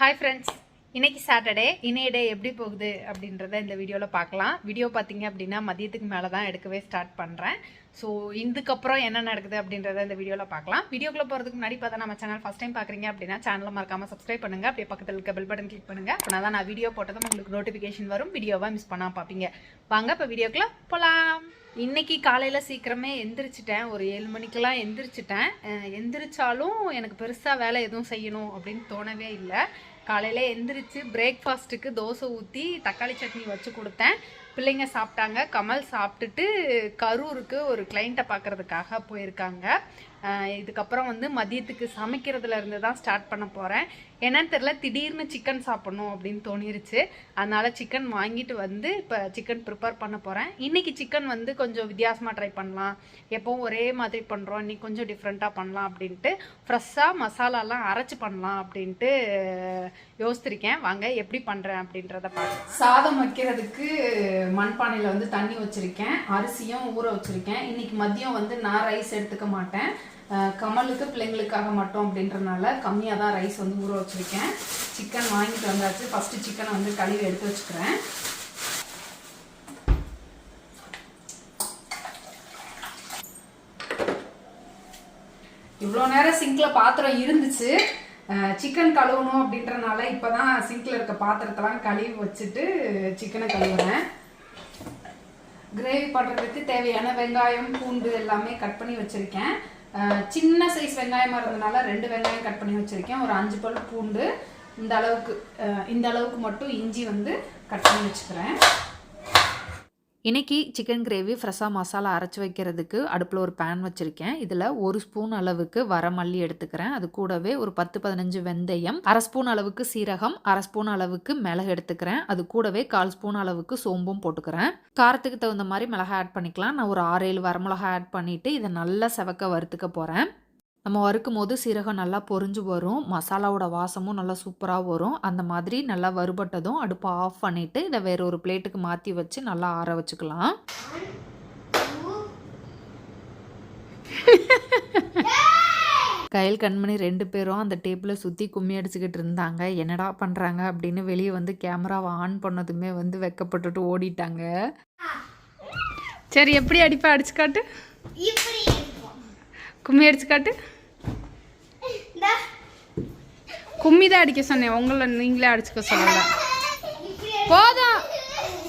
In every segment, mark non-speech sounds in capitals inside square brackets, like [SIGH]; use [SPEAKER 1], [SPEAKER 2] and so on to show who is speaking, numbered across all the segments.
[SPEAKER 1] Hi friends இன்னைக்கு Saturday இணைய டே எப்படி போகுது அப்படின்றத இந்த வீடியோவில் பார்க்கலாம். வீடியோ பார்த்தீங்க அப்படின்னா மதியத்துக்கு மேலே தான் எடுக்கவே ஸ்டார்ட் பண்ணுறேன் ஸோ இதுக்கப்புறம் என்ன நடக்குது அப்படின்றத இந்த வீடியோவில் பார்க்கலாம். வீடியோக்குள்ளே போகிறதுக்கு முன்னாடி பார்த்தா நம்ம சேனல் ஃபஸ்ட் டைம் பார்க்குறீங்க அப்படின்னா சேனலை மறக்காமல் சப்ஸ்கிரைப் பண்ணுங்கள் அப்படியே பக்கத்தில் இருக்க பெல் பட்டன் கிளிக் பண்ணுங்கள் அப்படின்னா தான் நான் வீடியோ போட்டதும் உங்களுக்கு நோட்டிஃபிகேஷன் வரும். வீடியோவை மிஸ் பண்ணாமல் பார்ப்பீங்க. வாங்க இப்போ வீடியோக்குள்ளே போகலாம் இன்னைக்கு காலையில் சீக்கிரமே எந்திரிச்சிட்டேன். ஒரு ஏழு மணிக்கெல்லாம் எந்திரிச்சிட்டேன். எந்திரிச்சாலும் எனக்கு பெருசாக வேலை எதுவும் செய்யணும் அப்படின்னு தோணவே இல்லை. காலையில் எந்திரிச்சு பிரேக்ஃபாஸ்ட்டுக்கு தோசை ஊற்றி தக்காளி சட்னி வச்சு கொடுத்தேன். பிள்ளைங்க சாப்பிட்டாங்க. கமல் சாப்பிட்டுட்டு கரூருக்கு ஒரு கிளைண்ட்டை பார்க்கறதுக்காக போயிருக்காங்க. இதுக்கப்புறம் வந்து மதியத்துக்கு சமைக்கிறதுல இருந்து தான் ஸ்டார்ட் பண்ண போகிறேன் என்னன்னு தெரில திடீர்னு சிக்கன் சாப்பிடணும் அப்படின்னு தோணிருச்சு. அதனால சிக்கன் வாங்கிட்டு வந்து இப்போ சிக்கன் ப்ரிப்பேர் பண்ண போகிறேன் இன்னைக்கு சிக்கன் வந்து கொஞ்சம் வித்தியாசமாக ட்ரை பண்ணலாம். எப்போவும் ஒரே மாதிரி பண்ணுறோம் இன்னைக்கு கொஞ்சம் டிஃப்ரெண்ட்டாக பண்ணலாம் அப்படின்ட்டு ஃப்ரெஷ்ஷாக மசாலாலாம் அரைச்சி பண்ணலாம் அப்படின்ட்டு யோசிச்சிருக்கேன். வாங்க எப்படி பண்ணுறேன் அப்படின்றத பார்க்கலாம். சாதம் வைக்கிறதுக்கு மண்பானையில் வந்து தண்ணி வச்சுருக்கேன். அரிசியும் ஊற வச்சுருக்கேன். இன்னைக்கு மதியம் வந்து நான் ரைஸ் எடுத்துக்க மாட்டேன். கமலுக்கு பிள்ளைங்களுக்காக மட்டும் அப்படின்றனால கம்மியாக தான் ரைஸ் வந்து ஊற வச்சுருக்கேன். சிக்கன் வாங்கிட்டு வந்தாச்சு. ஃபஸ்ட்டு சிக்கனை வந்து கழுவி எடுத்து வச்சுக்கிறேன். இவ்வளோ நேரம் சிங்கில் பாத்திரம் இருந்துச்சு. சிக்கன் கழுவணும் அப்படின்றனால இப்போ தான் சிங்கில் இருக்க பாத்திரத்தெல்லாம் கழுவி வச்சுட்டு சிக்கனை கழுவுறேன். கிரேவி பண்ணுறதுக்கு தேவையான வெங்காயம் பூண்டு எல்லாமே கட் பண்ணி வச்சுருக்கேன். சின்ன சைஸ் வெங்காயமாக இருந்தனால ரெண்டு வெங்காயம் கட் பண்ணி வச்சுருக்கேன். ஒரு அஞ்சு பல் பூண்டு இந்த அளவுக்கு இந்த அளவுக்கு மட்டும் இஞ்சி வந்து கட் பண்ணி வச்சுக்கிறேன்.
[SPEAKER 2] இன்றைக்கி சிக்கன் கிரேவி ஃப்ரெஷ்ஷாக மசாலா அரைச்சி வைக்கிறதுக்கு அடுப்பில் ஒரு பேன் வச்சுருக்கேன். இதில் ஒரு ஸ்பூன் அளவுக்கு வரமல்லி எடுத்துக்கிறேன். அது கூடவே ஒரு பத்து பதினஞ்சு வெந்தயம் அரை ஸ்பூன் அளவுக்கு சீரகம் அரை ஸ்பூன் அளவுக்கு மிளகு எடுத்துக்கிறேன். அது கூடவே கால் ஸ்பூன் அளவுக்கு சோம்பும் போட்டுக்கிறேன். காரத்துக்கு தகுந்த மாதிரி மிளகாய் ஆட் பண்ணிக்கலாம். நான் ஒரு ஆறு ஏழு வரமிளகாய் ஆட் பண்ணிவிட்டு இதை நல்லா செவக்க வறுத்துக்க போகிறேன் நம்ம வறுக்கும் போது சீரகம் நல்லா பொரிஞ்சு வரும். மசாலாவோட வாசமும் நல்லா சூப்பராக வரும். அந்த மாதிரி நல்லா வறுபட்டதும் அடுப்பை ஆஃப் பண்ணிவிட்டு இதை வேற ஒரு பிளேட்டுக்கு மாற்றி வச்சு நல்லா ஆற வச்சுக்கலாம். கையில் கண்மணி ரெண்டு பேரும் அந்த டேபிளை சுற்றி கும்மி அடிச்சுக்கிட்டு இருந்தாங்க. என்னடா பண்ணுறாங்க அப்படின்னு வெளியே வந்து கேமராவை ஆன் பண்ணதுமே வந்து வெக்கப்பட்டுட்டு ஓடிட்டாங்க.
[SPEAKER 1] சரி எப்படி அடிப்பா அடிச்சு காட்டு? கும்மி அடிச்சு காட்டு. கும்மி தான் அடிக்க சொன்னேன். உங்களை நீங்களே அடிச்சுக்க சொல்லல போதும்.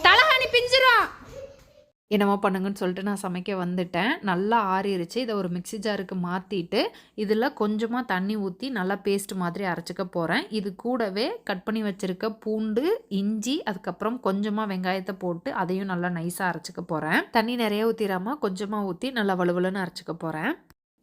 [SPEAKER 1] தலகாணி பிஞ்சிரும்.
[SPEAKER 2] என்னமோ பண்ணுங்கன்னு சொல்லிட்டு நான் சமைக்க வந்துட்டேன். நல்லா ஆறிடுச்சு இதை ஒரு மிக்ஸி ஜாருக்கு மாற்றிட்டு இதில் கொஞ்சமாக தண்ணி ஊற்றி நல்லா பேஸ்ட் மாதிரி அரைச்சிக்க போகிறேன் இது கூடவே கட் பண்ணி வச்சுருக்க பூண்டு இஞ்சி அதுக்கப்புறம் கொஞ்சமாக வெங்காயத்தை போட்டு அதையும் நல்லா நைஸாக அரைச்சிக்க போகிறேன் தண்ணி நிறைய ஊற்றிடாமல் கொஞ்சமாக ஊற்றி நல்லா வலுவலுன்னு அரைச்சிக்க போகிறேன்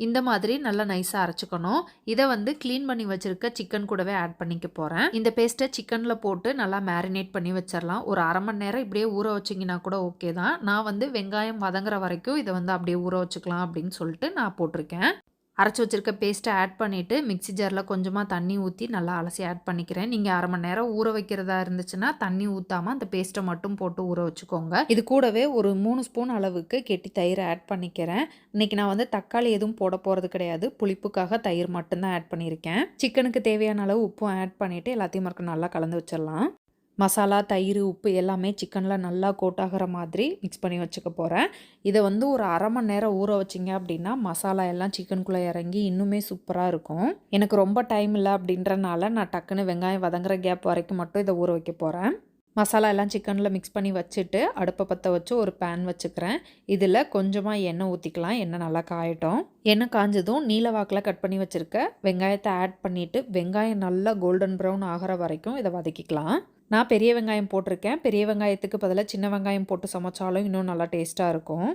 [SPEAKER 2] இந்த மாதிரி நல்லா நைஸாக அரைச்சிக்கணும். இதை வந்து க்ளீன் பண்ணி வச்சுருக்க சிக்கன் கூடவே ஆட் பண்ணிக்க போகிறேன் இந்த பேஸ்ட்டை சிக்கனில் போட்டு நல்லா மேரினேட் பண்ணி வச்சிடலாம் ஒரு அரை மணி நேரம் இப்படியே ஊற வச்சிங்கன்னா கூட ஓகே தான். நான் வந்து வெங்காயம் வதங்குற வரைக்கும் இதை வந்து அப்படியே ஊற வச்சுக்கலாம் அப்படின்னு சொல்லிட்டு நான் போட்டிருக்கேன். அரைச்சி வச்சிருக்க பேஸ்ட்டை ஆட் பண்ணிவிட்டு மிக்சி ஜாரில் கொஞ்சமாக தண்ணி ஊற்றி நல்லா அலசி ஆட் பண்ணிக்கிறேன். நீங்கள் அரை மணி நேரம் ஊற வைக்கிறதா இருந்துச்சுன்னா தண்ணி ஊற்றாமல் அந்த பேஸ்ட்டை மட்டும் போட்டு ஊற வச்சுக்கோங்க. இது கூடவே ஒரு மூணு ஸ்பூன் அளவுக்கு கெட்டி தயிர் ஆட் பண்ணிக்கிறேன். இன்றைக்கி நான் வந்து தக்காளி எதுவும் போட போகிறது கிடையாது. புளிப்புக்காக தயிர் மட்டும்தான் ஆட் பண்ணியிருக்கேன். சிக்கனுக்கு தேவையான அளவு உப்பும் ஆட் பண்ணிவிட்டு எல்லாத்தையும் மறுக்க நல்லா கலந்து வச்சிடலாம். மசாலா தயிர் உப்பு எல்லாமே சிக்கனில் நல்லா கோட் ஆகிற மாதிரி மிக்ஸ் பண்ணி வச்சுக்க போகிறேன் இதை வந்து ஒரு அரை மணி நேரம் ஊற வச்சிங்க அப்படின்னா மசாலா எல்லாம் சிக்கனுக்குள்ளே இறங்கி இன்னுமே சூப்பராக இருக்கும். எனக்கு ரொம்ப டைம் இல்லை அப்படின்றனால நான் டக்குன்னு வெங்காயம் வதங்குற கேப் வரைக்கும் மட்டும் இதை ஊற வைக்க போகிறேன் மசாலா எல்லாம் சிக்கனில் மிக்ஸ் பண்ணி வச்சுட்டு அடுப்பை பற்ற வச்சு ஒரு பேன் வச்சுக்கிறேன். இதில் கொஞ்சமாக எண்ணெய் ஊற்றிக்கலாம் எண்ணெய் நல்லா காயட்டும். எண்ணெய் காஞ்சதும் நீல வாக்கில் கட் பண்ணி வச்சுருக்க வெங்காயத்தை ஆட் பண்ணிவிட்டு வெங்காயம் நல்லா கோல்டன் ப்ரௌன் ஆகிற வரைக்கும் இதை வதக்கிக்கலாம். நான் பெரிய வெங்காயம் போட்டிருக்கேன். பெரிய வெங்காயத்துக்கு பதிலாக சின்ன வெங்காயம் போட்டு சமைச்சாலும் இன்னும் நல்லா டேஸ்ட்டாக இருக்கும்.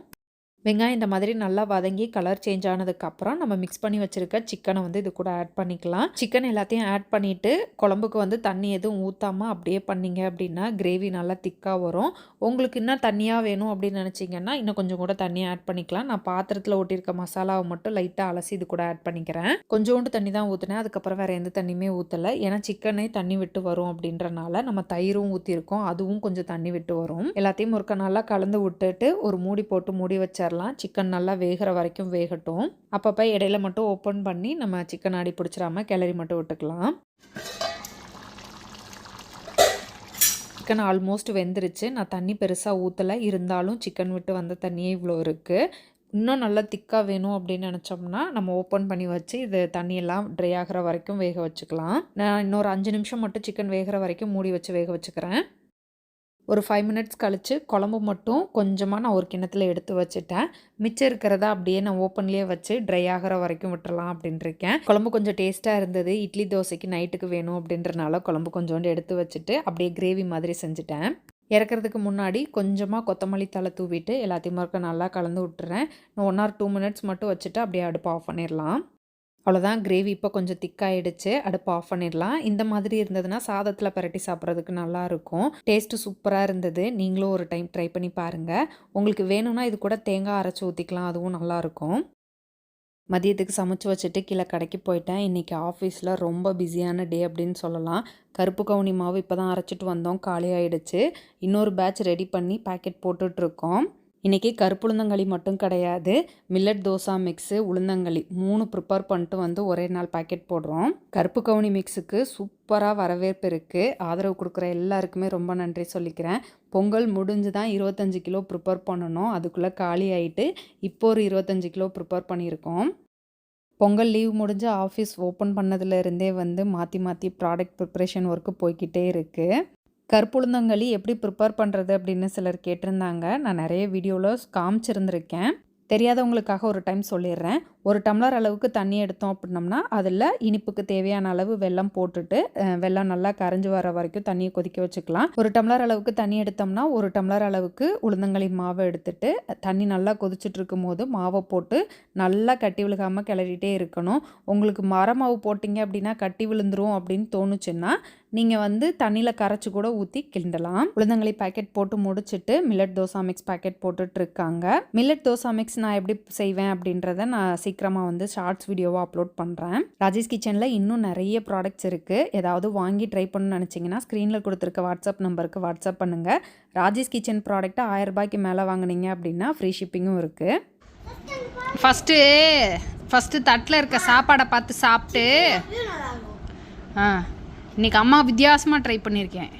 [SPEAKER 2] வெங்காயம் இந்த மாதிரி நல்லா வதங்கி கலர் சேஞ்ச் ஆனதுக்கப்புறம் நம்ம மிக்ஸ் பண்ணி வச்சுருக்க சிக்கனை வந்து இது கூட ஆட் பண்ணிக்கலாம். சிக்கன் எல்லாத்தையும் ஆட் பண்ணிவிட்டு குழம்புக்கு வந்து தண்ணி எதுவும் ஊற்றாமல் அப்படியே பண்ணீங்க அப்படின்னா கிரேவி நல்லா திக்காக வரும். உங்களுக்கு இன்னும் தண்ணியாக வேணும் அப்படின்னு நினச்சிங்கன்னா இன்னும் கொஞ்சம் கூட தண்ணியை ஆட் பண்ணிக்கலாம். நான் பாத்திரத்தில் ஒட்டியிருக்க மசாலாவை மட்டும் லைட்டாக அலசி இது கூட ஆட் பண்ணிக்கிறேன். கொஞ்சோண்டு தண்ணி தான் ஊற்றினேன் அதுக்கப்புறம் வேறு எந்த தண்ணியுமே ஊற்றலை ஏன்னா சிக்கனே தண்ணி விட்டு வரும் அப்படின்றனால நம்ம தயிரும் ஊற்றிருக்கோம் அதுவும் கொஞ்சம் தண்ணி விட்டு வரும். எல்லாத்தையும் ஒருக்க நல்லா கலந்து விட்டுட்டு ஒரு மூடி போட்டு மூடி வச்சிடலாம். சிக்கன் நல்லா வேகிற வரைக்கும் வேகட்டும். அப்பப்போ இடையில மட்டும் ஓப்பன் பண்ணி நம்ம சிக்கன் அடி பிடிச்சிடாம கிளறி மட்டும் விட்டுக்கலாம். சிக்கன் ஆல்மோஸ்ட் வெந்துருச்சு. நான் தண்ணி பெருசாக ஊற்றலை இருந்தாலும் சிக்கன் விட்டு வந்த தண்ணியே இவ்வளோ இருக்குது இன்னும் நல்லா திக்காக வேணும் அப்படின்னு நினச்சோம்னா நம்ம ஓப்பன் பண்ணி வச்சு இது தண்ணியெல்லாம் ட்ரை ஆகிற வரைக்கும் வேக வச்சுக்கலாம். நான் இன்னொரு அஞ்சு நிமிஷம் மட்டும் சிக்கன் வேகிற வரைக்கும் மூடி வச்சு வேக வச்சுக்கிறேன். ஒரு ஃபைவ் மினிட்ஸ் கழித்து குழம்பு மட்டும் கொஞ்சமாக நான் ஒரு கிணத்துல எடுத்து வச்சுட்டேன். மிச்சம் இருக்கிறத அப்படியே நான் ஓப்பன்லேயே வச்சு ட்ரை ஆகிற வரைக்கும் விட்டுறலாம் அப்படின்ட்டு இருக்கேன். குழம்பு கொஞ்சம் டேஸ்ட்டாக இருந்தது. இட்லி தோசைக்கு நைட்டுக்கு வேணும் அப்படின்றனால குழம்பு கொஞ்சோண்டு எடுத்து வச்சுட்டு அப்படியே கிரேவி மாதிரி செஞ்சுட்டேன். இறக்கிறதுக்கு முன்னாடி கொஞ்சமாக கொத்தமல்லி தலை தூவிட்டு எல்லாத்தையும் மறுக்க நல்லா கலந்து விட்டுறேன். நான் ஒன் ஆர் டூ மினிட்ஸ் மட்டும் வச்சுட்டு அப்படியே அடுப்பு ஆஃப் பண்ணிடலாம். அவ்வளோதான் கிரேவி இப்போ கொஞ்சம் திக்காயிடுச்சு அடுப்பு ஆஃப் பண்ணிடலாம். இந்த மாதிரி இருந்ததுன்னா சாதத்தில் பரட்டி சாப்பிட்றதுக்கு நல்லாயிருக்கும் டேஸ்ட்டு சூப்பராக இருந்தது. நீங்களும் ஒரு டைம் ட்ரை பண்ணி பாருங்கள் உங்களுக்கு வேணும்னா இது கூட தேங்காய் அரைச்சி ஊற்றிக்கலாம் அதுவும் நல்லாயிருக்கும் மதியத்துக்கு சமைச்சு வச்சுட்டு கீழே கடைக்கு போயிட்டேன். இன்றைக்கி ஆஃபீஸில் ரொம்ப பிஸியான டே அப்படின்னு சொல்லலாம். கருப்பு கவுனி மாவு இப்போ தான் அரைச்சிட்டு வந்தோம். காலியாகிடுச்சு இன்னொரு பேட்ச் ரெடி பண்ணி பேக்கெட் போட்டுட்ருக்கோம் இன்றைக்கி கருப்புளுந்தங்களி மட்டும் கிடையாது. மில்லட் தோசா மிக்ஸு உளுந்தங்களி மூணு ப்ரிப்பேர் பண்ணிட்டு வந்து ஒரே நாள் பேக்கெட் போடுறோம். கருப்பு கவுனி மிக்ஸுக்கு சூப்பராக வரவேற்பு இருக்குது ஆதரவு கொடுக்குற எல்லாருக்குமே ரொம்ப நன்றி சொல்லிக்கிறேன். பொங்கல் முடிஞ்சு தான் இருபத்தஞ்சி கிலோ ப்ரிப்பேர் பண்ணணும். அதுக்குள்ளே காலி ஆகிட்டு இப்போ ஒரு இருபத்தஞ்சி கிலோ ப்ரிப்பேர் பண்ணியிருக்கோம். பொங்கல் லீவ் முடிஞ்சு ஆஃபீஸ் ஓப்பன் பண்ணதுலேருந்தே வந்து மாற்றி மாற்றி ப்ராடக்ட் ப்ரிப்ரேஷன் ஒர்க்கு போய்க்கிட்டே இருக்குது கற்புழுந்தங்களி எப்படி ப்ரிப்பேர் பண்ணுறது அப்படின்னு சிலர் கேட்டிருந்தாங்க. நான் நிறைய வீடியோவில் காமிச்சிருந்துருக்கேன். தெரியாதவங்களுக்காக ஒரு டைம் சொல்லிடுறேன். ஒரு டம்ளர் அளவுக்கு தண்ணி எடுத்தோம் அப்படின்னம்னா அதில் இனிப்புக்கு தேவையான அளவு வெல்லம் போட்டுட்டு வெள்ளம் வெல்லம் நல்லா கரைஞ்சி வர வரைக்கும் தண்ணியை கொதிக்க வச்சுக்கலாம். ஒரு டம்ளர் அளவுக்கு தண்ணி எடுத்தோம்னா ஒரு டம்ளர் அளவுக்கு உளுந்தங்களி மாவை எடுத்துட்டு தண்ணி நல்லா கொதிச்சுட்டு இருக்கும் போது மாவை போட்டு நல்லா கட்டி விழுகாமல் கிளறிட்டே இருக்கணும். உங்களுக்கு மர மாவு போட்டிங்க அப்படின்னா கட்டி விழுந்துரும் அப்படின்னு தோணுச்சுன்னா நீங்கள் வந்து தண்ணியில் கரைச்சி கூட ஊற்றி கிண்டலாம். உளுந்தங்களி பாக்கெட் போட்டு முடிச்சுட்டு மில்லட் தோசா மிக்ஸ் பாக்கெட் போட்டுட்ருக்காங்க மில்லட் தோசா மிக்ஸ் நான் எப்படி செய்வேன் அப்படின்றத நான் சீக்கிரமாக வந்து ஷார்ட்ஸ் வீடியோவாக அப்லோட் பண்ணுறேன் ராஜேஷ் கிச்சனில் இன்னும் நிறைய ப்ராடக்ட்ஸ் இருக்குது ஏதாவது வாங்கி ட்ரை பண்ணணும்னு நினச்சிங்கன்னா ஸ்க்ரீனில் கொடுத்துருக்க வாட்ஸ்அப் நம்பருக்கு வாட்ஸ்அப் பண்ணுங்கள் ராஜேஷ் கிச்சன் ப்ராடக்ட்டை ஆயிரம் ரூபாய்க்கு மேலே வாங்குனீங்க அப்படின்னா ஃப்ரீ ஷிப்பிங்கும் இருக்குது
[SPEAKER 1] ஃபஸ்ட்டு ஃபஸ்ட்டு தட்டில் இருக்க சாப்பாடை பார்த்து சாப்பிட்டு ஆ இன்னைக்கு அம்மா வித்தியாசமாக ட்ரை பண்ணியிருக்கேன்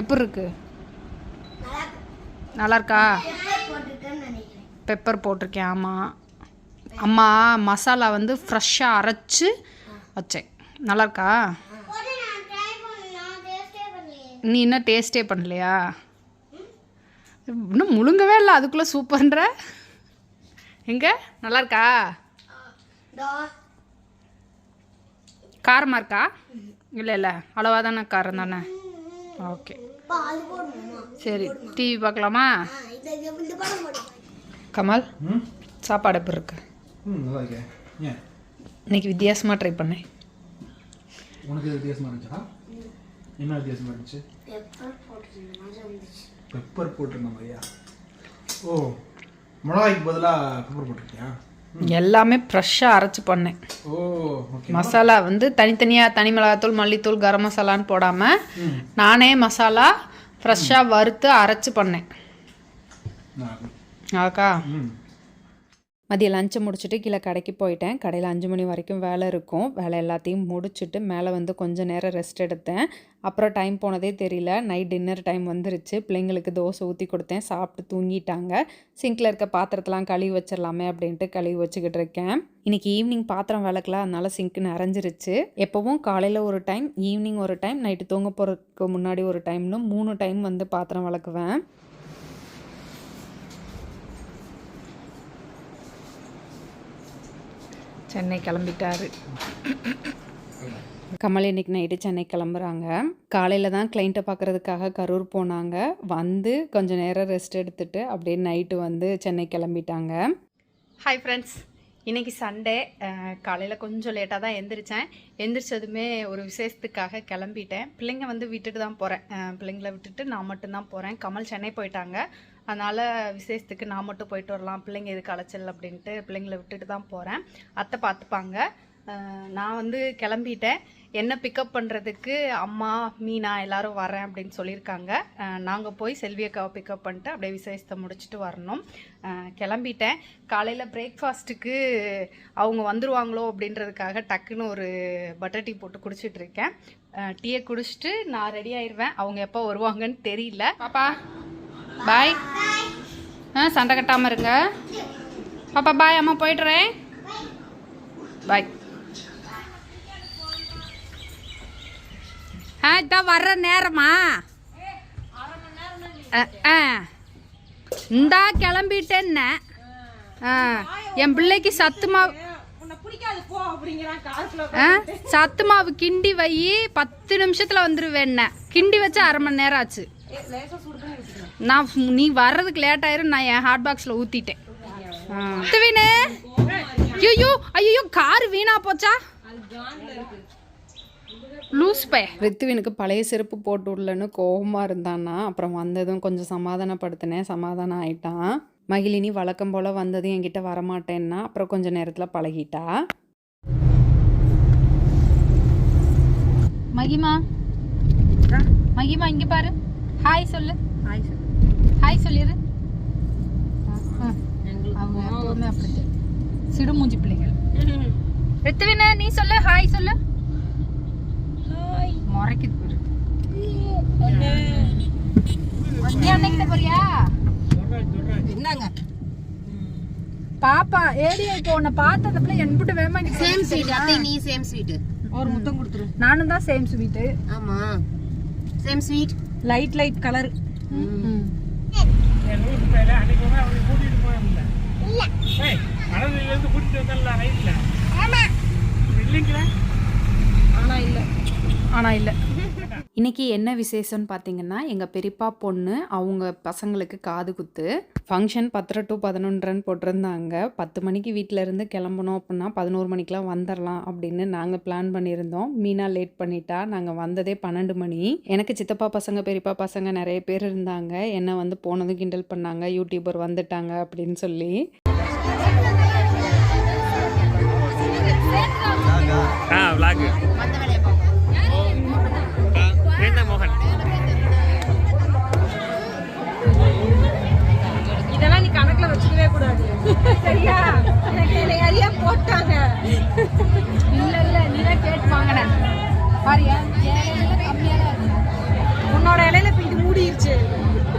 [SPEAKER 1] எப்படி இருக்கு?
[SPEAKER 3] நல்லா இருக்கும்
[SPEAKER 1] நல்லா இருக்கா?
[SPEAKER 3] பெப்பர் போட்டிருக்கேன்னு நினைக்கிறேன்.
[SPEAKER 1] பெப்பர் போட்டிருக்கேன் ஆமாம் அம்மா மசாலா வந்து ஃப்ரெஷ்ஷாக அரைச்சு வச்சேன். நல்லா இருக்கா
[SPEAKER 3] போட்டு நான் ட்ரை பண்ணலாம் டேஸ்டே பண்ணலையே
[SPEAKER 1] நீ இன்னும் டேஸ்டே பண்ணலையா? இன்னும் முழுங்கவே இல்லை அதுக்குள்ளே சூப்பர்ன்ற. எங்க? நல்லா இருக்கா
[SPEAKER 3] தோ
[SPEAKER 1] காரமாக இருக்கா? இல்லை இல்லை. அளவாக தானே காரம் தானே? ஓகே. சரி டிவி பார்க்கலாமா?
[SPEAKER 3] ஆ இந்த இது- இந்த படம் போடு.
[SPEAKER 1] கமல்
[SPEAKER 4] ம்?
[SPEAKER 1] சாப்பாடு எப்படி இருக்கு?
[SPEAKER 4] ம் நல்லா இருக்கேன் ஏன்?
[SPEAKER 1] இன்னைக்கு வித்தியாசமாக ட்ரை பண்ணேன்
[SPEAKER 4] உனக்கு எது வித்தியாசமாக இருந்துச்சா? என்ன வித்தியாசமாக இருந்துச்சு?
[SPEAKER 3] பெப்பர் போட்டிருந்த மாதிரி இருந்துச்சு.
[SPEAKER 4] பெப்பர் போட்டிருந்த மாதிரியா? ஓ மிளகாய்க்கு பதிலாக பெப்பர் போட்டிருக்கியா?
[SPEAKER 1] எல்லாமே ஃப்ரெஷ்ஷாக அரைச்சி பண்ணேன்
[SPEAKER 4] ஓ ஓகே
[SPEAKER 1] மசாலா வந்து தனித்தனியாக தனி மிளகாத்தூள் மல்லித்தூள் கரம் மசாலான்னு போடாமல் நானே மசாலா ஃப்ரெஷ்ஷாக வறுத்து அரைச்சி பண்ணேன்.
[SPEAKER 4] ம்.
[SPEAKER 2] மதியம் லஞ்சை முடிச்சுட்டு கீழே கடைக்கு போயிட்டேன். கடையில் அஞ்சு மணி வரைக்கும் வேலை இருக்கும். வேலை எல்லாத்தையும் முடிச்சுட்டு மேலே வந்து கொஞ்ச நேரம் ரெஸ்ட் எடுத்தேன். அப்புறம் டைம் போனதே தெரியல. நைட் டின்னர் டைம் வந்துருச்சு. பிள்ளைங்களுக்கு தோசை ஊற்றி கொடுத்தேன். சாப்பிட்டு தூங்கிட்டாங்க. சிங்கில் இருக்க பாத்திரத்தெலாம் கழுவி வச்சிடலாமே அப்படின்ட்டு கழுவி வச்சுக்கிட்டு இருக்கேன். இன்றைக்கி ஈவினிங் பாத்திரம் விளக்கல. அதனால சிங்க் நிறைஞ்சிருச்சு. எப்போவும் காலையில் ஒரு டைம் ஈவினிங் ஒரு டைம் நைட்டு தூங்க போகிறதுக்கு முன்னாடி ஒரு டைம்னு மூணு டைம் வந்து பாத்திரம் விளக்குவேன்.
[SPEAKER 1] சென்னை கிளம்பிட்டாரு.
[SPEAKER 2] கமல் இன்னைக்கு நைட்டு சென்னை கிளம்புறாங்க. காலையில் தான் கிளைண்ட்டை பார்க்குறதுக்காக கரூர் போனாங்க. வந்து கொஞ்ச நேரம் ரெஸ்ட் எடுத்துட்டு அப்படியே நைட்டு வந்து சென்னை கிளம்பிட்டாங்க.
[SPEAKER 1] ஹாய் ஃப்ரெண்ட்ஸ் இன்னைக்கு சண்டே காலையில் கொஞ்சம் லேட்டாக தான் எந்திரிச்சேன். எந்திரிச்சதுமே ஒரு விசேஷத்துக்காக கிளம்பிட்டேன். பிள்ளைங்க வந்து விட்டுட்டு தான் போகிறேன் பிள்ளைங்கள விட்டுட்டு நான் மட்டும்தான் போகிறேன் கமல் சென்னை போயிட்டாங்க. அதனால் விசேஷத்துக்கு நான் மட்டும் போயிட்டு வரலாம் பிள்ளைங்க எதுக்கு அலைச்சல் அப்படின்ட்டு பிள்ளைங்கள விட்டுட்டு தான் போகிறேன் அத்தை பார்த்துப்பாங்க நான் வந்து கிளம்பிட்டேன். என்ன பிக்கப் பண்ணுறதுக்கு அம்மா மீனா எல்லாரும் வரேன் அப்படின்னு சொல்லியிருக்காங்க. நாங்கள் போய் செல்வியக்காவை பிக்கப் பண்ணிட்டு அப்படியே விசேஷத்தை முடிச்சுட்டு வரணும். கிளம்பிட்டேன். காலையில் பிரேக்ஃபாஸ்ட்டுக்கு அவங்க வந்துருவாங்களோ அப்படின்றதுக்காக டக்குன்னு ஒரு பட்டர் டீ போட்டு குடிச்சிட்ருக்கேன் டீயை குடிச்சிட்டு நான் ரெடி ஆயிடுவேன் அவங்க எப்போ வருவாங்கன்னு தெரியல. பாப்பா. பாய். ஆ சண்டை கட்டாமல் இருங்க. பாப்பா பாய் அம்மா போயிட்டுறேன் பாய். ஆ இதான் வர்ற நேரமா? ஆ இந்தா கிளம்பிட்டேன்ன. ஆ என் பிள்ளைக்கு சத்து மாவு ஆ, சத்து மாவு கிண்டி வை. பத்து நிமிஷத்துல வந்துருவேன் கிண்டி வச்சு அரை மணி நேரம் ஆச்சு. நான் நீ வர்றதுக்கு லேட் ஆயிரும் நான் என் ஹாட் பாக்ஸ்ல ஊத்திட்டேன். வீணு ஐயோ ஐயோ கார் வீணா போச்சா? லூஸ் பே
[SPEAKER 2] ரித்துவினுக்கு பழைய செருப்பு போட்டு விடலன்னு கோவமாக இருந்தான்னா அப்புறம் வந்ததும் கொஞ்சம் சமாதானப்படுத்தினேன் சமாதானம் ஆயிட்டான். மகிழினி வழக்கம் போல் வந்ததும் என்கிட்ட வரமாட்டேன்னா அப்புறம் கொஞ்ச நேரத்தில் பழகிட்டா?
[SPEAKER 1] மகிமா? மகிமா இங்க பாரு. ஹாய் சொல்லு. ஹாய் சொல்லு. ஹாய் சொல்லிடு. அவங்க எப்பவுமே அப்படித்தான் சிடுமூஞ்சி பிள்ளைகள். ரித்துவின நீ சொல்லு. ஹாய் சொல்லு. முறைக்குது போறியா?
[SPEAKER 5] என்னங்க?
[SPEAKER 1] பாப்பா ஏடி இப்போ உன்னை பார்த்த அந்த பிள்ளை என்புட்டு வேமா
[SPEAKER 5] சேம் ஸ்வீட் அத்தை நீ சேம் ஸ்வீட்
[SPEAKER 1] ஒரு முத்தம் கொடுத்துரு. நானும் தான் சேம் ஸ்வீட்டு
[SPEAKER 5] ஆமா. Same sweet
[SPEAKER 1] light light colour ஆனா இல்லை
[SPEAKER 2] இன்னைக்கு என்ன விசேஷம்னு பார்த்தீங்கன்னா எங்கள் பெரியப்பா பொண்ணு அவங்க பசங்களுக்கு காது குத்து. ஃபங்க்ஷன் பத்தரை டு பதினொன்றன்னு போட்டிருந்தாங்க. பத்து மணிக்கு வீட்டில் இருந்து கிளம்பணும் அப்படின்னா பதினோரு மணிக்கெலாம் வந்துடலாம் அப்படின்னு நாங்கள் பிளான் பண்ணியிருந்தோம். மீனா லேட் பண்ணிட்டா. நாங்கள் வந்ததே பன்னெண்டு மணி. எனக்கு சித்தப்பா பசங்க பெரியப்பா பசங்க நிறைய பேர் இருந்தாங்க. என்னை வந்து போனதும் கிண்டல் பண்ணாங்க. யூடியூபர் வந்துட்டாங்க அப்படின்னு சொல்லி.
[SPEAKER 6] ஆ vlog.
[SPEAKER 7] சரியா? எனக்கு நிறைய போட்டாங்க.
[SPEAKER 1] இல்ல இல்ல நீ தான் கேட்டு வாங்கின. பாரியா
[SPEAKER 7] உன்னோட இலையில இது மூடிருச்சு.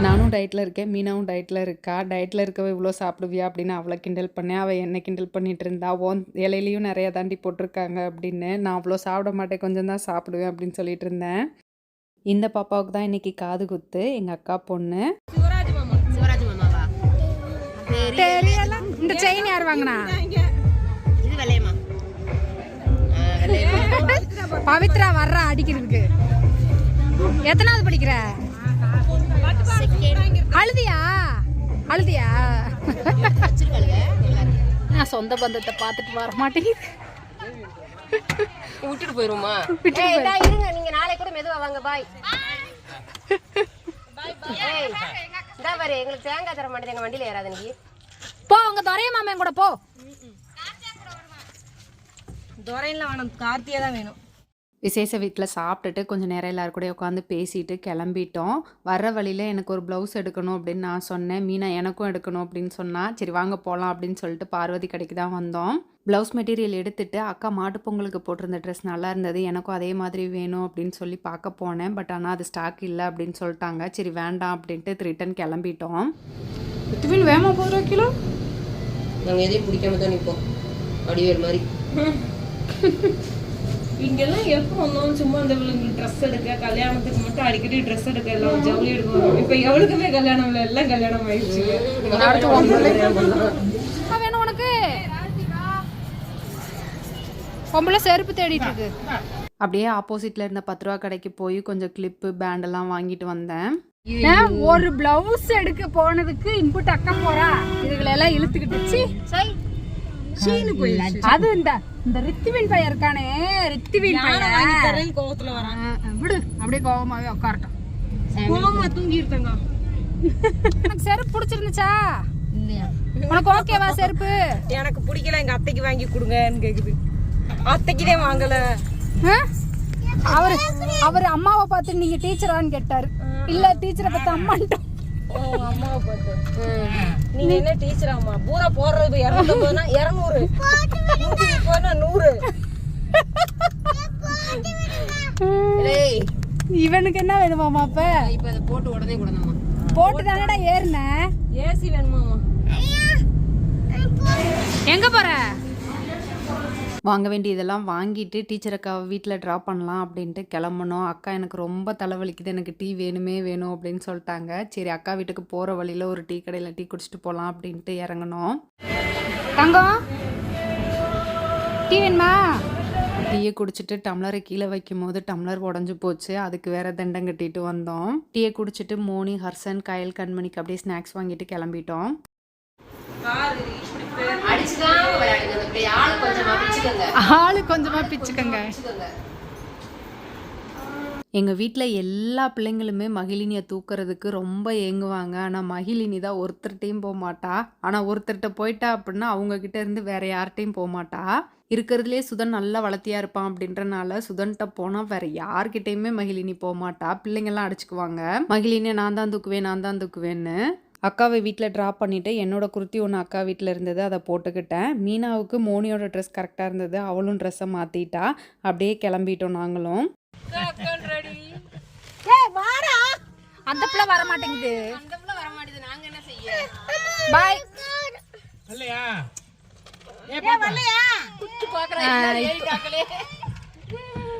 [SPEAKER 2] நானும் டயட்டில் இருக்கேன் மீனாவும் டயட்டில் இருக்கா? டயட்டில் இருக்கவே இவ்வளோ சாப்பிடுவியா அப்படின்னு அவளை கிண்டல் பண்ணேன் அவள் என்ன கிண்டல் பண்ணிட்டு இருந்தா ஓன் இலையிலையும் நிறைய தாண்டி போட்டிருக்காங்க அப்படின்னு. நான் அவ்வளோ சாப்பிட மாட்டேன் கொஞ்சம் தான் சாப்பிடுவேன் அப்படின்னு சொல்லிட்டு இருந்தேன். இந்த பாப்பாவுக்கு தான் இன்னைக்கு காது குத்து எங்கள் அக்கா பொண்ணு.
[SPEAKER 5] சிவராஜ் மாமாவா?
[SPEAKER 1] தெரியல. இந்த செயின் யார் வாங்கினா? பவித்ரா வர்றா அடிக்கிறதுக்கு. எத்தனாவது படிக்கிற? அழுதியா? அழுதியா? நான் சொந்த பந்தத்தை பார்த்துட்டு வர மாட்டேங்குது.
[SPEAKER 5] விட்டுட்டு போயிருமா? இருங்க நீங்க நாளை கூட மெதுவா வாங்க பாய் [LAUGHS] ஏய் இதா பாரு எங்களுக்கு தேங்காய் தர மாட்டேது எங்க வண்டியில ஏறாது இன்னைக்கு
[SPEAKER 1] போ உங்க துறைய மாமன் கூட போ.
[SPEAKER 7] துரையில வேணும். கார்த்தியா தான் வேணும்.
[SPEAKER 2] விசேஷ வீட்டில் சாப்பிட்டுட்டு கொஞ்சம் நேரம் எல்லாரும் கூட உட்காந்து பேசிட்டு கிளம்பிட்டோம். வர்ற வழியில் எனக்கு ஒரு ப்ளவுஸ் எடுக்கணும் அப்படின்னு நான் சொன்னேன். மீனா எனக்கும் எடுக்கணும் அப்படின்னு சொன்னா சரி வாங்க போகலாம் அப்படின்னு சொல்லிட்டு பார்வதி கடைக்கு தான் வந்தோம். ப்ளவுஸ் மெட்டீரியல் எடுத்துட்டு அக்கா மாட்டு பொங்கலுக்கு போட்டிருந்த ட்ரெஸ் நல்லா இருந்தது. எனக்கும் அதே மாதிரி வேணும் அப்படின்னு சொல்லி பார்க்க போனேன். பட் ஆனால் அது ஸ்டாக் இல்லை அப்படின்னு சொல்லிட்டாங்க. சரி வேண்டாம் அப்படின்ட்டு ரிட்டன் கிளம்பிட்டோம். ரித்துவின் வேமா போகிற கிலோ
[SPEAKER 5] நாங்க எதையும் பிடிக்காம தான் நிப்போம். வடிவேல் மாதிரி.
[SPEAKER 7] இங்கெல்லாம் எப்போ வந்தாலும் சும்மா இந்த இவளுக்கு ட்ரெஸ் எடுக்க கல்யாணத்துக்கு மட்டும் அடிக்கடி ட்ரெஸ் எடுக்க எல்லாம் ஜவுளி எடுக்கணும் இப்ப எவளுக்குமே கல்யாணம் இல்லை எல்லாம் கல்யாணம் ஆயிடுச்சு.
[SPEAKER 1] வேணும் உனக்கு. பொம்பளை செருப்பு தேடிட்டு இருக்கு.
[SPEAKER 2] அப்படியே ஆப்போசிட்டில் இருந்த பத்து ரூபா கடைக்கு போய் கொஞ்சம் கிளிப்பு பேண்டெல்லாம் வாங்கிட்டு வந்தேன்.
[SPEAKER 1] ஒரு பிளவுஸ் எடுக்க போனதுக்கு இன்புட் அக்கா போறா? இதுகளை எல்லாம் இழுத்துக்கிட்டு சீனு போயிடுச்சு அது இந்த இந்த ரித்துவின் பையன் இருக்கானே ரித்துவின் பையன்.
[SPEAKER 7] கோவத்துல வரான்.
[SPEAKER 1] விடு. அப்படியே கோவமாவே உட்காரட்டும்.
[SPEAKER 7] கோவமா தூங்கி இருக்காங்க
[SPEAKER 1] உனக்கு செருப்பு பிடிச்சிருந்துச்சா? உனக்கு ஓகேவா செருப்பு?
[SPEAKER 7] எனக்கு பிடிக்கல எங்க அத்தைக்கு வாங்கி கொடுங்கன்னு கேக்குது. அத்தைக்குதே வாங்கல?
[SPEAKER 8] அவர் அவர் அம்மாவை பார்த்து நீங்க டீச்சரான்னு கேட்டாரு. இல்ல டீச்சரை பார்த்து அம்மான்ட்டோம்
[SPEAKER 7] ஓ அம்மாவை பார்த்து. நீங்க என்ன டீச்சர் அம்மா? பூரா போடுறது இரநூத்தம்பதுனா இரநூறு. முப்பதுனா நூறு. ஏய்.
[SPEAKER 8] இவனுக்கு என்ன வேணுமாமா அப்ப?
[SPEAKER 5] இப்ப அதை போட்டு உடனே கொடுங்கம்மா.
[SPEAKER 8] போட்டு தானடா ஏறின?
[SPEAKER 7] ஏசி வேணுமாமா
[SPEAKER 8] எங்க போற?
[SPEAKER 2] வாங்க வேண்டியதெல்லாம் வாங்கிட்டு டீச்சர் அக்காவை வீட்டில் ட்ராப் பண்ணலாம் அப்படின்ட்டு கிளம்பணும். அக்கா எனக்கு ரொம்ப தலைவலிக்குது. எனக்கு டீ வேணுமே வேணும் அப்படின்னு சொல்லிட்டாங்க. சரி அக்கா வீட்டுக்கு போகிற வழியில் ஒரு டீ கடையில் டீ குடிச்சிட்டு போகலாம் அப்படின்ட்டு இறங்கணும்
[SPEAKER 8] தங்கம் டீ வேணுமா?
[SPEAKER 2] டீயை குடிச்சிட்டு டம்ளரை கீழே வைக்கும் போது டம்ளர் உடஞ்சி போச்சு. அதுக்கு வேற தண்டம் கட்டிட்டு வந்தோம். டீயை குடிச்சிட்டு மோனி ஹர்சன் கயல் கண்மணிக்கு அப்படியே ஸ்நாக்ஸ் வாங்கிட்டு கிளம்பிட்டோம்.
[SPEAKER 5] ஆளு கொஞ்சமா பிச்சுக்கோங்க.
[SPEAKER 8] ஆளு கொஞ்சமா பிச்சுக்கங்க.
[SPEAKER 2] எங்கள் வீட்டில் எல்லா பிள்ளைங்களுமே மகிழினியை தூக்குறதுக்கு ரொம்ப ஏங்குவாங்க. ஆனால் மகிழினி தான் ஒருத்தர்கிட்டையும் போக மாட்டா. ஆனால் ஒருத்தர்கிட்ட போயிட்டா அப்படின்னா அவங்க கிட்ட இருந்து வேற யார்கிட்டையும் போக மாட்டா. இருக்கிறதுலே சுதன் நல்லா வளர்த்தியா இருப்பான் அப்படின்றனால சுதன்கிட்ட போனால் வேற யார்கிட்டயுமே மகிழினி போக மாட்டா. பிள்ளைங்கெல்லாம் அடிச்சுக்குவாங்க. மகிழினியை நான் தான் தூக்குவேன் நான் தான் தூக்குவேன்னு. அக்காவை வீட்டில் ட்ராப் பண்ணிவிட்டு என்னோட குர்த்தி ஒன்று அக்கா வீட்டில் இருந்தது அதை போட்டுக்கிட்டேன். மீனாவுக்கு மோனியோட ட்ரெஸ் கரெக்டாக இருந்தது அவளும் ட்ரெஸ்ஸை மாற்றிட்டா அப்படியே கிளம்பிட்டோம் நாங்களும்.
[SPEAKER 8] அந்த பிள்ளை வர மாட்டேங்குது.
[SPEAKER 5] அந்த புள்ள வர மாட்டேது நாங்க என்ன செய்ய?
[SPEAKER 8] பாய்
[SPEAKER 6] இல்லையா
[SPEAKER 5] ஏறிட்டாங்களே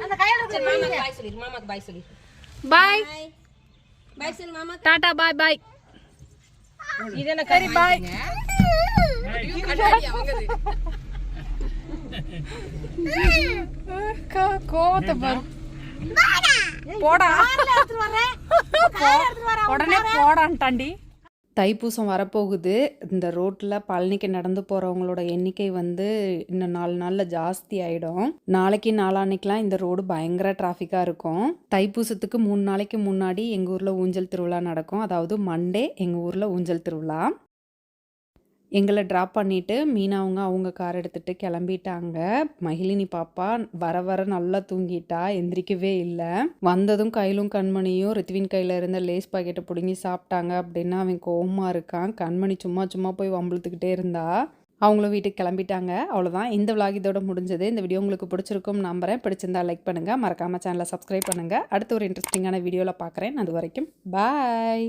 [SPEAKER 8] அந்த கையில
[SPEAKER 5] சரி மாமாக்கு பாய் சொல்லிடு மாமாக்கு பாய் சொல்லி.
[SPEAKER 8] பாய்
[SPEAKER 5] பாய் சொல்லு மாமா.
[SPEAKER 8] டாடா பாய் பாய்
[SPEAKER 7] இது என்ன
[SPEAKER 8] சரி பாய்? கோவத்தை பாரு. போடா. உடனே போடான்ட்டாண்டி.
[SPEAKER 2] தைப்பூசம் வரப்போகுது. இந்த ரோட்டில் பழனிக்கு நடந்து போகிறவங்களோட எண்ணிக்கை வந்து இன்னும் நாலு நாளில் ஜாஸ்தி ஆகிடும் நாளைக்கு நாளான்னைக்கெலாம் இந்த ரோடு பயங்கர டிராஃபிக்காக இருக்கும். தைப்பூசத்துக்கு மூணு நாளைக்கு முன்னாடி எங்கள் ஊரில் ஊஞ்சல் திருவிழா நடக்கும். அதாவது மண்டே எங்கள் ஊரில் ஊஞ்சல் திருவிழா. எங்களை ட்ராப் பண்ணிவிட்டு மீனாவங்க அவங்க கார் எடுத்துகிட்டு கிளம்பிட்டாங்க. மகிழினி பாப்பா வர வர நல்லா தூங்கிட்டா எந்திரிக்கவே இல்லை. வந்ததும் கையிலும் கண்மணியும் ரித்வின் கையில் இருந்த லேஸ் பாக்கெட்டை பிடுங்கி சாப்பிட்டாங்க. அப்படின்னா அவன் கோவமாக இருக்கான். கண்மணி சும்மா சும்மா போய் வம்பளத்துக்கிட்டே இருந்தா. அவங்களும் வீட்டுக்கு கிளம்பிட்டாங்க. அவ்வளோதான் இந்த விலாக் இதோட முடிஞ்சது. இந்த வீடியோ உங்களுக்கு பிடிச்சிருக்கும் நம்புறேன். பிடிச்சிருந்தா லைக் பண்ணுங்கள் மறக்காமல் சேனலை சப்ஸ்கிரைப் பண்ணுங்கள் அடுத்த ஒரு இன்ட்ரெஸ்டிங்கான வீடியோவில் பார்க்குறேன் அது வரைக்கும் பாய்